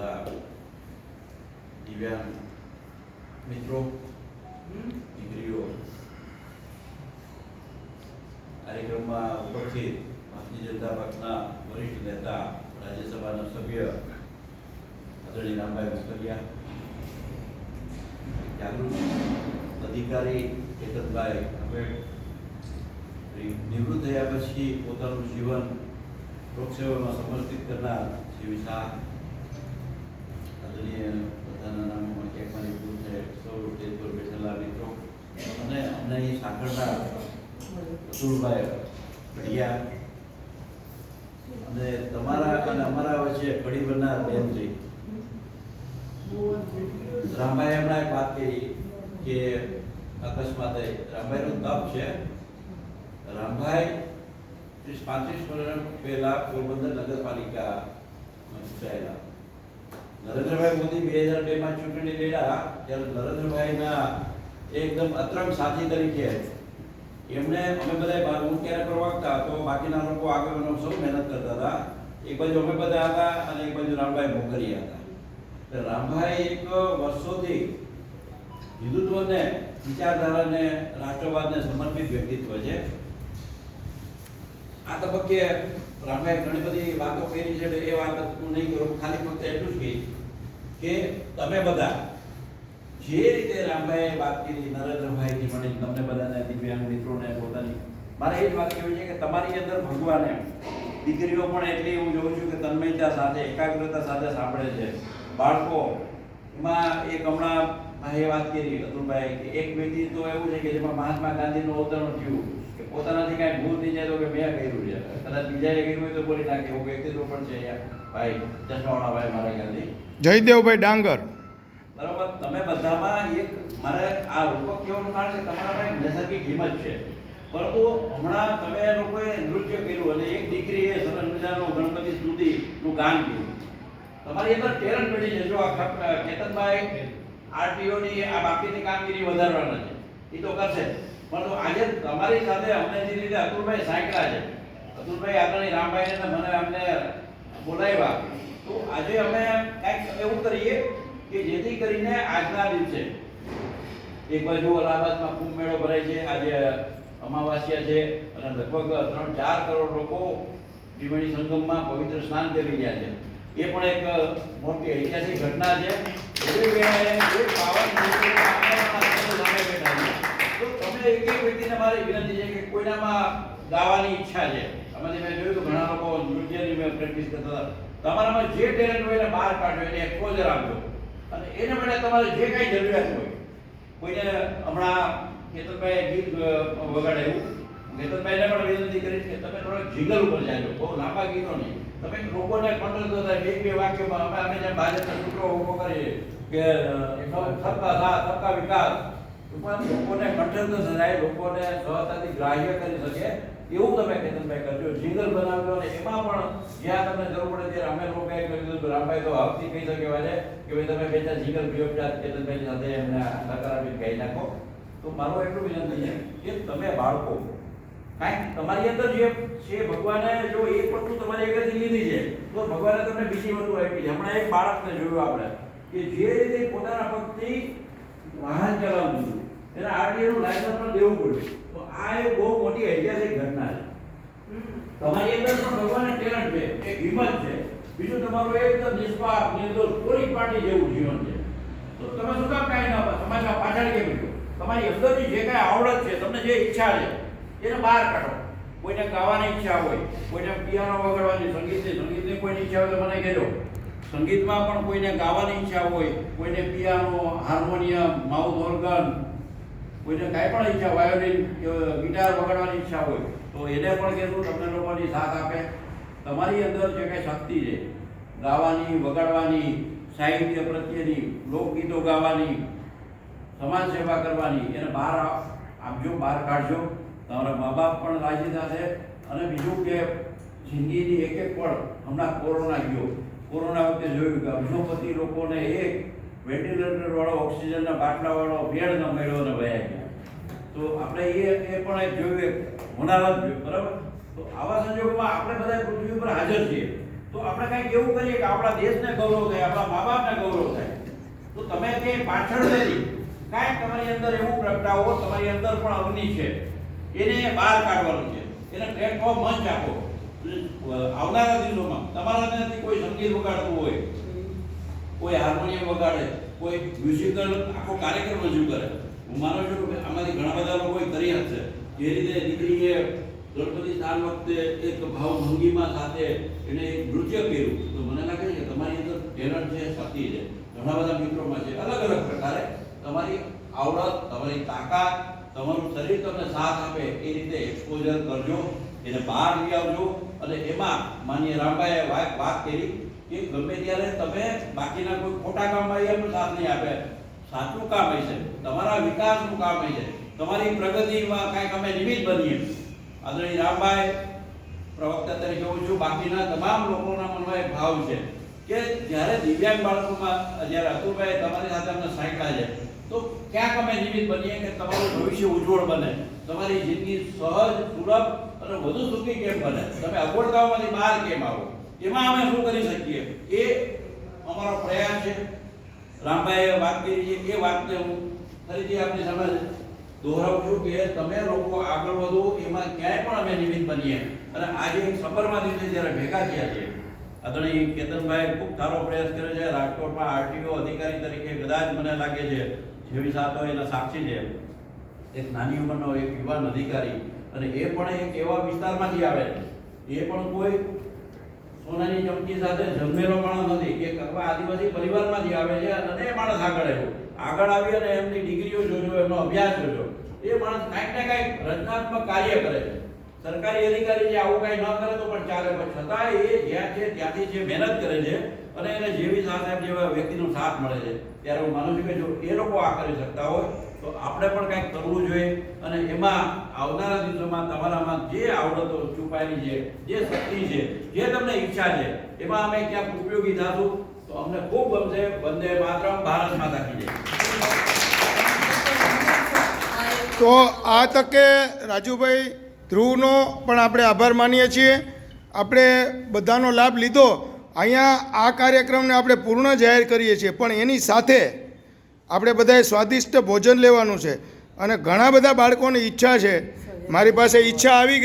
બધા દિવ્યાંગ મિત્રો દીકરીઓ કાર્યક્રમમાં ઉપસ્થિત ભારતીય જનતા પક્ષના વરિષ્ઠ નેતા રાજ્યસભાના સભ્ય આદરણીય રામભાઈ મોકરિયા જાગૃત અધિકારી કેતનભાઈ આંબેડ નિવૃત્ત થયા પછી પોતાનું જીવન લોકસેવામાં સમર્પિત કરનાર શ્રી શાહ આદરણીય પોતાના નામમાં ચેકમાં લીધું છે સૌ સ્ટેજ પર બેઠેલા મિત્રો. અને અમને અહીં સાંકળતા અતુલભાઈ ભડિયા. અને તમારા અને અમારા વચ્ચે ઘડી બનનાર બેનજી રામભાઈ હમણાં એક વાત કરી કે અકસ્માતે રામભાઈનું તપ છે. રામભાઈ ત્રીસ પાંત્રીસ વર્ષ પહેલા પોરબંદર નગરપાલિકા ચૂંટાયેલા નરેન્દ્રભાઈ મોદી બે હજાર બે માં ચૂંટણી લડ્યા ત્યારે નરેન્દ્રભાઈના એકદમ અતરંગ સાથી તરીકે એમને અમે બધા બાર હું ક્યારે પ્રવક્તા તો બાકીના લોકો આગળ સૌ મહેનત કરતા હતા. એક બાજુ અમે બધા હતા અને એક બાજુ રામભાઈ મોકરિયા હતા. એટલે રામભાઈ એક વર્ષોથી હિન્દુત્વને, વિચારધારાને, રાષ્ટ્રવાદને સમર્પિત વ્યક્તિત્વ છે. આ તબક્કે રામભાઈ ઘણી બધી વાતો કરી છે એ વાત હું નહીં કરું, ખાલી ફક્ત એટલું જ કહીશ. કે તમે બધા જે રીતે રામભાઈએ વાત કરી નરેન્દ્રભાઈથી મળી તમને બધાને, દિવ્યાંગ મિત્રોને, પોતાની, મારે એ જ વાત કહેવી છે કે તમારી અંદર ભગવાને દીકરીઓ પણ એટલી હું જોઉં છું કે તન્મયતા સાથે, એકાગ્રતા સાથે સાંભળે છે. બાળકો, એમાં એક હમણાં ભાઈએ વાત કરી, અતુલભાઈ, કે એક વ્યક્તિ તો એવું છે કે જેમાં મહાત્મા ગાંધીનું અવતરણ થયું. પોતાનાથી કાંઈ ભૂલ થઈ જાય તો કે મેં કર્યું છે. કદાચ બીજાએ કર્યું હોય તો બોલી નાખે. એવું વ્યક્તિત્વ પણ છે અહીંયા. ભાઈ ચશ્માવાળા ભાઈ મારા ખ્યાલથી. જયદેવભાઈ ડાંગર. બરાબર? તમે બધામાં એક મારે આ રૂપક કહેવાનું કારણ છે તમારા નૈસર્ગિક હિંમત છે. પરંતુ હમણાં તમે લોકોએ નૃત્ય કર્યું અને એક દીકરીએ સરસ મજાનું ગણપતિ સ્તુતિનું ગાન કર્યું. તમારી અંદર ટેલેન્ટ મળી છે. જો આ કેતનભાઈ આરટીઓની આ બાકીની કામગીરી વધારવાના છે. એ તો કરશે પરંતુ આજે તમારી સાથે અમને જે રીતે અતુલભાઈ સાંકળા છે, અતુલભાઈ આગળની રામભાઈને મને અમને બોલાવ્યા, તો આજે અમે કંઈક એવું કરીએ કે જેથી કરીને આજના દિવસે એક બાજુ અલ્હાબાદમાં કુંભ મેળો ભરાય છે, આજે અમાવાસ્યા છે અને લગભગ ત્રણ ચાર કરોડ લોકો ત્રિવેણી સંગમમાં પવિત્ર સ્નાન કરી રહ્યા છે. એ પણ એક મોટી ઐતિહાસિક ઘટના છે એવી વેળાએ એક પાવન મૂર્તિ આપણા સામે બેઠા છે. તો તમે એક વ્યક્તિને મારી વિનંતી છે કે કોઈનામાં ગાવાની ઈચ્છા છે. આમાંથી મેં જોયું કે ઘણા લોકો નૃત્યની મેં પ્રેક્ટિસ કરતા હતા. તમારામાં જે ટેલેન્ટ હોય એને બહાર કાઢો એને એક્સપોઝર આપજો. અને એને માટે તમારે જે કાંઈ જરૂરિયાત હોય કોઈને હમણાં કેતનભાઈ ગીત અ, વગાડાયું. કેતનભાઈને પણ વિનંતી કરી કે તમે થોડોક જીગલ ઉપર જાજો બહુ લાંબા ગીતો નહીં. તમે લોકોને કંટ્રોલ થાય એક બે વાક્યમાં અમે અમે જેમ ભાજપના સૂત્રો ઊભો કરીએ કે સબકા સાથ સબકા વિકાસ. ટૂંકમાં લોકોને કંટ્રોલ જણાય લોકોને સહજતાથી ગ્રાહ્ય કરી શકે, એવું તમે કેતનભાઈ કરજો. જિંગલ બનાવ્યો અને એમાં પણ જ્યાં તમને જરૂર પડે ત્યારે અમે લોકો એ કરી દીધું. રામભાઈ તો હકથી કહી શકે છે કે ભાઈ તમે બે ચાર જીગલ પ્રિયોપચાર કેતનભાઈ સાથે એમને નકારાત્મક કહી નાખો. તો મારો એટલું વિનંતી છે કે તમે બાળકો કાંઈક તમારી અંદર જે છે ભગવાને જો એક વસ્તુ તમારી આગળથી લીધી છે, તો ભગવાને તમને બીજી વસ્તુ આપી છે. હમણાં એક બાળકને જોયું આપણે, કે જે રીતે પોતાના પગથી વાહન ચલાવતું એને આરટીઓ નું લાયસન્સ પણ દેવું પડ્યું તો આ એક બહુ મોટી ઐતિહાસિક ઘટના છે તમારી અંદર પણ ભગવાને ટેલેન્ટ છે, એક હિંમત છે. બીજું તમારું એકદમ નિષ્પાપ, નિર્દોષ, કોઈ પાટી જેવું જીવન છે. તો તમે શું કામ કાંઈ ના તમારી પાછળ કેમ રહ્યો તમારી અંદરની જે કાંઈ આવડત છે, તમને જે ઈચ્છા છે, એને બહાર કાઢો. કોઈને ગાવાની ઈચ્છા હોય, કોઈને પિયાનો વગાડવાની, સંગીતની સંગીતની કોઈની ઈચ્છા હોય તો મને કહેજો. સંગીતમાં પણ કોઈને ગાવાની ઈચ્છા હોય, કોઈને પિયાનો, હાર્મોનિયમ, માઉથ ઓર્ગન કોઈને કાંઈ પણ ઈચ્છા વાયોલિન ગિટાર વગાડવાની ઈચ્છા હોય, તો એને પણ કહેશું તમને લોકોની સાથ આપે? તમારી અંદર જે કાંઈ શક્તિ છે, ગાવાની, વગાડવાની, સાહિત્ય પ્રત્યેની, લોકગીતો ગાવાની, સમાજ સેવા કરવાની, એને બહાર આપજો, બહાર કાઢજો. તમારા મા બાપ પણ રાજી થશે અને બીજું કે જિંદગીની એક એક પળ હમણાં કોરોના ગયો. કોરોના વખતે જોયું કે અબજોપતિ લોકોને એક વેન્ટિલેટર વાળો ઓક્સિજનના બાટલા વાળો બેડ ન મળ્યો અને ગયા તો આપણે એ એ પણ એક જોયું, એક હોનારત જોયું, બરાબર? તો આવા સંજોગોમાં આપણે બધા પૃથ્વી ઉપર હાજર છીએ. તો આપણે કંઈક એવું કરીએ કે આપણા દેશને ગૌરવ થાય, આપણા મા બાપને ગૌરવ થાય. તો તમે તે પાછળ નથી કાંઈક તમારી અંદર એવું પ્રગટાવો, તમારી અંદર પણ અગ્નિ છે. એને બહાર કાઢવાનું છે. એને પ્લેટફોર્મ મંચ આપો. આવનારા દિવસોમાં તમારા ત્યાંથી કોઈ સંગીત વગાડતું હોય કોઈ હાર્મોનિયમ વગાડે, કોઈ મ્યુઝિકલ આખો કાર્યક્રમ રજૂ કરે. હું માનું છું કે આમાંથી ઘણા બધા લોકોએ કરી હશે જે રીતે દીકરીએ ગણપતિ સ્થાન વખતે એક ભાવ ભંગીમાં સાથે એને એક નૃત્ય કર્યું. તો મને લાગે છે કે તમારી અંદર ટેલેન્ટ છે, શક્તિ છે. ઘણા બધા મિત્રોમાં છે. અલગ અલગ પ્રકારે તમારી આવડત, તમારી તાકાત, તમારું શરીર તમને સાથ આપે એ રીતે એક્સપોઝર કરજો, એને બહાર લઈ આવજો. અને એમાં માન્ય રામભાઈએ વાત કરી કે ગમે ત્યારે તમે બાકીના કોઈ ખોટા કામમાં એમ સાથ નહીં આપે. સાચું કામ છે. તમારા વિકાસનું કામ છે. તમારી પ્રગતિમાં કાંઈક અમે નિમિત્ત બનીએ. આદરણીય રામભાઈ, પ્રવક્તા તરીકે હું છું. બાકીના તમામ લોકોના મનમાં એક ભાવ છે કે જ્યારે દિવ્યાંગ બાળકોમાં જ્યારે અતુલભાઈ તમારી સાથે અમને સાંકળ્યા છે, તો ક્યાંક અમે નિમિત્ત બનીએ કે તમારું ભવિષ્ય ઉજ્જવળ બને. તમારી જિંદગી સહજ, સુલભ અને વધુ સુખી કેમ બને? તમે અગવડતાઓમાંથી બહાર કેમ આવો? એમાં અમે શું કરી શકીએ? એ અમારો પ્રયાસ છે. રામભાઈએ વાત કરી છે. એ વાતને હું ફરીથી આપની સામે દોહરાવું છું કે તમે લોકો આગળ વધો, એમાં ક્યાંય પણ અમે નિમિત્ત બનીએ. અને આજે એક સફરમાં દિવસે જ્યારે ભેગા થયા છે, આદરણીય કેતનભાઈ ખૂબ સારો પ્રયાસ કર્યો છે. રાજકોટમાં આરટીઓ અધિકારી તરીકે કદાચ મને લાગે છે, જેવી સાતો એના સાક્ષી છે. એક નાની ઉંમરનો એક યુવાન અધિકારી. અને એ પણ એક એવા વિસ્તારમાંથી આવે. એ પણ કોઈ સોનાની ચમચી સાથે જન્મેલો માણસ નથી કે કરવા આદિવાસી પરિવારમાંથી આવે છે અને એ માણસ આગળ આવ્યો. આગળ આવી અને એમની ડિગ્રીઓ જોજો, એમનો અભ્યાસ જોજો. એ માણસ કાંઈક ને કાંઈક રચનાત્મક કાર્ય કરે છે. સરકારી અધિકારી જે આવું કાંઈ ન કરે તો પણ ચાલે. પણ છતાં એ જ્યાં છે ત્યાંથી જે મહેનત કરે છે અને એને જેવી સાહેબ જેવા વ્યક્તિનો સાથ મળે છે. ત્યારે હું માનું છું કે જો એ લોકો આ કરી શકતા હોય, તો આપણે પણ કંઈક કરવું જોઈએ અને એમાં આવનારા દિવસોમાં તમારામાં જે આવડતો છુપાયેલી છે, જે શક્તિ છે, જે તમને ઈચ્છા છે, એમાં અમે ક્યાંક ઉપયોગી થતું તો અમને ખૂબ ગમશે. વંદે માતરમ, ભારત માતા કી તો આ તકે રાજુભાઈ ધ્રુવનો પણ આપણે આભાર માનીએ છીએ. આપણે બધાનો લાભ લીધો. અહીંયા આ કાર્યક્રમને આપણે પૂર્ણ જાહેર કરીએ છીએ. પણ એની સાથે આપણે બધાએ સ્વાદિષ્ટ ભોજન લેવાનું છે. અને ઘણા બધા બાળકોની ઈચ્છા છે. મારી પાસે ઈચ્છા આવી ગઈ